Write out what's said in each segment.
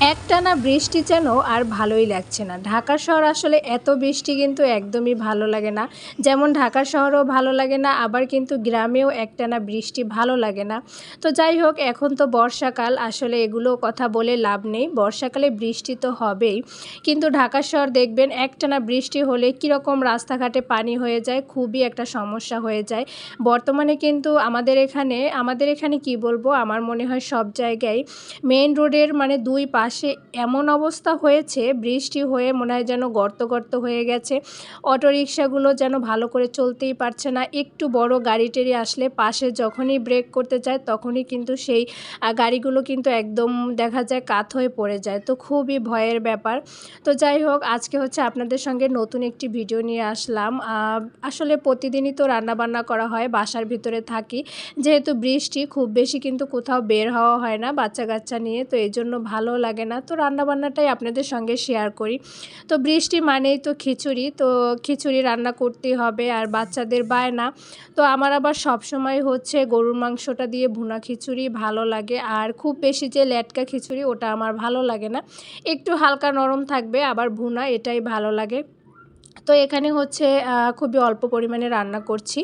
একটানা বৃষ্টি যেন আর ভালোই লাগছে না। ঢাকা শহর আসলে এত বৃষ্টি কিন্তু একদমই ভালো লাগে না। যেমন ঢাকা শহরও ভালো লাগে না, আবার কিন্তু গ্রামেও একটানা বৃষ্টি ভালো লাগে না। তো যাই হোক, এখন তো বর্ষাকাল, আসলে এগুলো কথা বলে লাভ নেই। বর্ষাকালে বৃষ্টি তো হবেই। কিন্তু ঢাকা শহর দেখবেন, একটানা বৃষ্টি হলে কীরকম রাস্তাঘাটে পানি হয়ে যায়, খুবই একটা সমস্যা হয়ে যায়। বর্তমানে কিন্তু আমাদের এখানে আমাদের এখানে কি বলব? আমার মনে হয় সব জায়গায় মেইন রোডের মানে দুই পাশে এমন অবস্থা হয়েছে, বৃষ্টি হয়ে মনে হয় যেন গর্ত গর্ত হয়ে গেছে। অটো রিক্সাগুলো যেন ভালো করে চলতেই পারছে না। একটু বড় গাড়ি টেরি আসলে পাশে যখনই ব্রেক করতে যায় তখনই কিন্তু সেই গাড়িগুলো কিন্তু একদম দেখা যায় কাত হয়ে পড়ে যায়। তো খুবই ভয়ের ব্যাপার। তো যাই হোক, আজকে হচ্ছে আপনাদের সঙ্গে নতুন একটি ভিডিও নিয়ে আসলাম। আসলে প্রতিদিনই তো রান্নাবান্না করা হয়, বাসার ভিতরে থাকি। যেহেতু বৃষ্টি, খুব বেশি কিন্তু কোথাও বের হওয়া হয় না বাচ্চা কাচ্চা নিয়ে। তো এই জন্য ভালো লাগে না। তো রান্নাবান্নাটাই আপনাদের সঙ্গে শেয়ার করি। তো বৃষ্টি মানেই তো খিচুড়ি। তো খিচুড়ি রান্না করতেই হবে আর বাচ্চাদের বায়না তো আমার আবার সব সময় হচ্ছে গরুর মাংসটা দিয়ে ভুনা খিচুড়ি ভালো লাগে। আর খুব বেশি যে ল্যাটকা খিচুড়ি, ওটা আমার ভালো লাগে না। একটু হালকা নরম থাকবে, আবার ভুনা এটাই ভালো লাগে। তো এখানে হচ্ছে খুবই অল্প পরিমাণে রান্না করছি।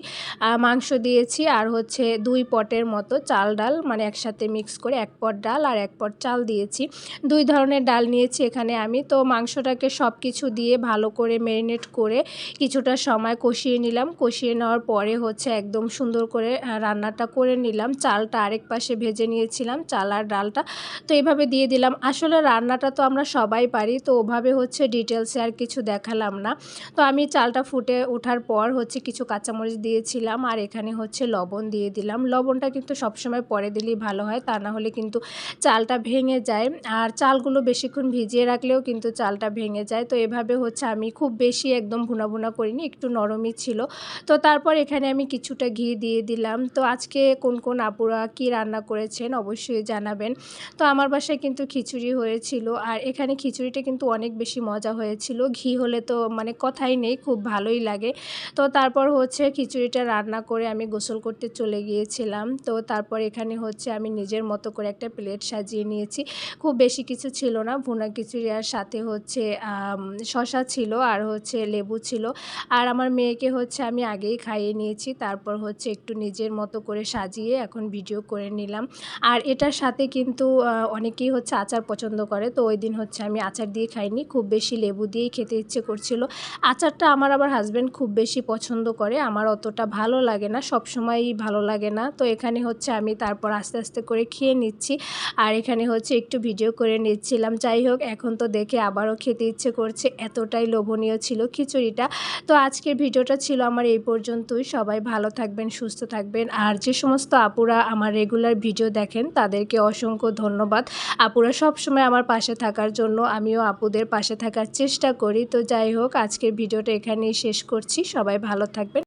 মাংস দিয়েছি আর হচ্ছে দুই পটের মতো চাল ডাল মানে একসাথে মিক্স করে এক পট ডাল আর এক পট চাল দিয়েছি। দুই ধরনের ডাল নিয়েছি এখানে আমি। তো মাংসটাকে সব কিছু দিয়ে ভালো করে ম্যারিনেট করে কিছুটা সময় কষিয়ে নিলাম। কষিয়ে নেওয়ার পরে হচ্ছে একদম সুন্দর করে রান্নাটা করে নিলাম। চালটা আরেক পাশে ভেজে নিয়েছিলাম, চাল আর ডালটা। তো এইভাবে দিয়ে দিলাম। আসলে রান্নাটা তো আমরা সবাই পারি, তো ওভাবে হচ্ছে ডিটেলসে আর কিছু দেখালাম না। তো আমি চালটা ফুটে ওঠার পর হচ্ছে কিছু কাঁচামরিচ দিয়েছিলাম আর এখানে হচ্ছে লবণ দিয়ে দিলাম। লবণটা কিন্তু সবসময় পরে দিলেই ভালো হয়, তা না হলে কিন্তু চালটা ভেঙে যায়। আর চালগুলো বেশিক্ষণ ভিজিয়ে রাখলেও কিন্তু চালটা ভেঙে যায়। তো এভাবে হচ্ছে আমি খুব বেশি একদম ভুনা ভুনা করিনি, একটু নরমই ছিল। তো তারপর এখানে আমি কিছুটা ঘি দিয়ে দিলাম। তো আজকে কোন কোন আপুরা কি রান্না করেছেন অবশ্যই জানাবেন। তো আমার বাসায় কিন্তু খিচুড়ি হয়েছিল আর এখানে খিচুড়িটা কিন্তু অনেক বেশি মজা হয়েছিল। ঘি হলে তো মানে কথাই নেই, খুব ভালোই লাগে। তো তারপর হচ্ছে খিচুড়িটা রান্না করে আমি গোসল করতে চলে গিয়েছিলাম। তো তারপর এখানে হচ্ছে আমি নিজের মতো করে একটা প্লেট সাজিয়ে নিয়েছি। খুব বেশি কিছু ছিল না, ভুনা খিচুড়ি আর সাথে হচ্ছে শশা ছিল আর হচ্ছে লেবু ছিল। আর আমার মেয়েকে হচ্ছে আমি আগেই খাইয়ে নিয়েছি, তারপর হচ্ছে একটু নিজের মতো করে সাজিয়ে এখন ভিডিও করে নিলাম। আর এটার সাথে কিন্তু অনেকেই হচ্ছে আচার পছন্দ করে। তো ওই দিন হচ্ছে আমি আচার দিয়ে খাইনি, খুব বেশি লেবু দিয়েই খেতে ইচ্ছে করছিল। আচারটা আমার আবার হাজব্যান্ড খুব বেশি পছন্দ করে, আমার অতটা ভালো লাগে না সব সময়ই ভালো লাগে না। তো এখানে হচ্ছে আমি তারপর আস্তে আস্তে করে খেয়ে নিচ্ছি, আর এখানে হচ্ছে একটু ভিডিও করে নিচ্ছিলাম। যাই হোক, এখন তো দেখে আবারও খেতে ইচ্ছে করছে, এতটাই লোভনীয় ছিল খিচুড়িটা। তো আজকের ভিডিওটা ছিল আমার এই পর্যন্তই। সবাই ভালো থাকবেন, সুস্থ থাকবেন। আর যে সমস্ত আপুরা আমার রেগুলার ভিডিও দেখেন, তাদেরকে অসংখ্য ধন্যবাদ। আপুরা সব সময় আমার পাশে থাকার জন্য, আমিও আপুদের পাশে থাকার চেষ্টা করি। তো যাই হোক আজকের ভিডিওটা এখানেই শেষ করছি। সবাই ভালো থাকবেন